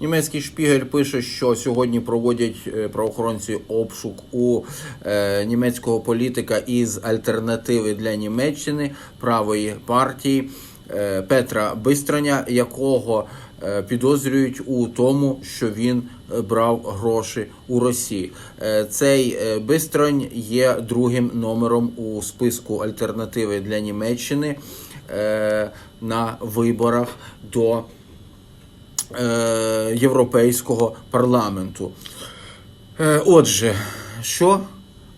Німецький шпігель пише, що сьогодні проводять е, правоохоронці обшук у е, німецького політика із альтернативи для Німеччини правої партії е, Петра Бистраня, якого е, підозрюють у тому, що він е, брав гроші у Росії. Е, Цей е, Бистрань є другим номером у списку альтернативи для Німеччини е, на виборах до Європейського парламенту. Е, Отже, що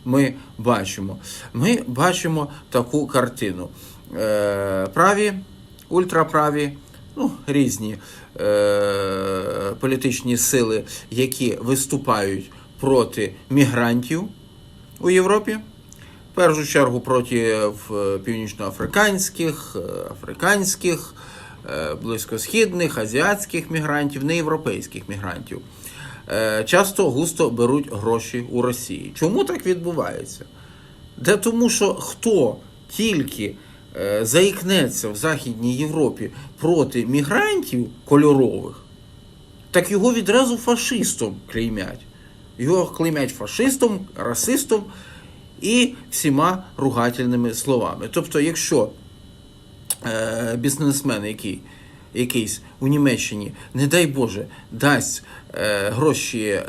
ми бачимо? Ми бачимо таку картину. Е, Праві, ультраправі, ну, різні е, політичні сили, які виступають проти мігрантів у Європі. В першу чергу проти е, північноафриканських, е, африканських, е, близькосхідних, азіатських мігрантів, не європейських мігрантів. Е, Часто густо беруть гроші у Росії. Чому так відбувається? Де тому, що хто тільки е, заікнеться в Західній Європі проти мігрантів кольорових, так його відразу фашистом клеймять. Його клеймять фашистом, расистом і всіма ругательними словами. Тобто, якщо е, бізнесмен, який, якийсь у Німеччині, не дай Боже, дасть е, гроші е,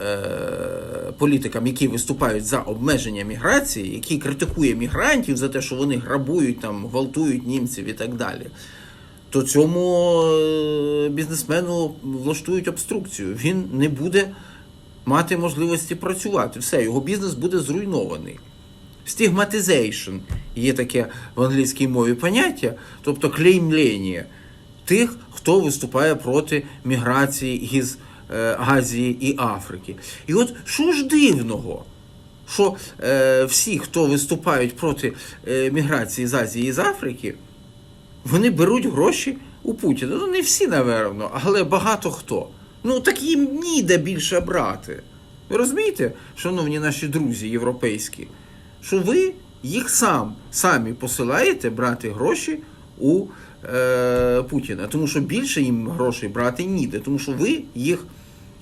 політикам, які виступають за обмеження міграції, які критикує мігрантів за те, що вони грабують, там, гвалтують німців і так далі, то цьому е, бізнесмену влаштують обструкцію. Він не буде мати можливості працювати. Все, його бізнес буде зруйнований. Стигматизейшн є таке в англійській мові поняття, тобто клеймлення тих, хто виступає проти міграції із е, Азії і Африки. І от що ж дивного, що е, всі, хто виступають проти е, міграції з Азії і з Африки, вони беруть гроші у Путіна. Ну, не всі, напевно, але багато хто. Ну, так їм ніде більше брати. Ви розумієте, шановні наші друзі європейські, що ви їх сам самі посилаєте брати гроші у е, Путіна. Тому що більше їм грошей брати ніде, тому що ви їх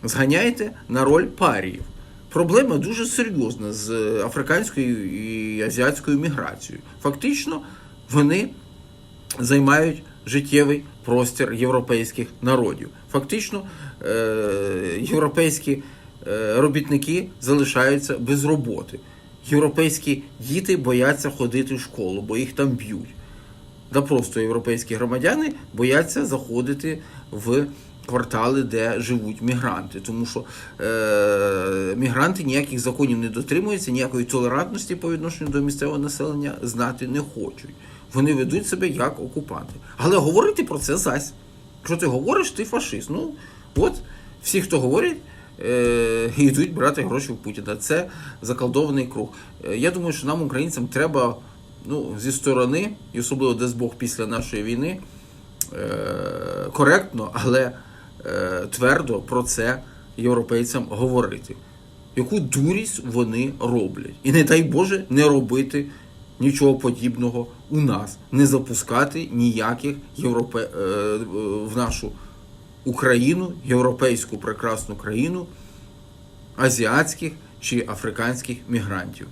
зганяєте на роль паріїв. Проблема дуже серйозна з африканською і азіатською міграцією. Фактично, вони займають життєвий простір європейських народів. Фактично, е, європейські е, робітники залишаються без роботи. Європейські діти бояться ходити в школу, бо їх там б'ють. Да просто європейські громадяни бояться заходити в квартали, де живуть мігранти. Тому що е, мігранти ніяких законів не дотримуються, ніякої толерантності по відношенню до місцевого населення знати не хочуть. Вони ведуть себе як окупанти. Але говорити про це зась. Якщо ти говориш, ти фашист. Ну, от всі, хто говорять, йдуть брати гроші в Путіна. Це заколдований круг. Е, Я думаю, що нам, українцям, треба ну, зі сторони, і особливо десь Бог після нашої війни, е, коректно, але е, твердо про це європейцям говорити. Яку дурість вони роблять. І не дай Боже не робити нічого подібного у нас, не запускати ніяких європе... е, е, в нашу Україну, європейську прекрасну країну, азіатських чи африканських мігрантів.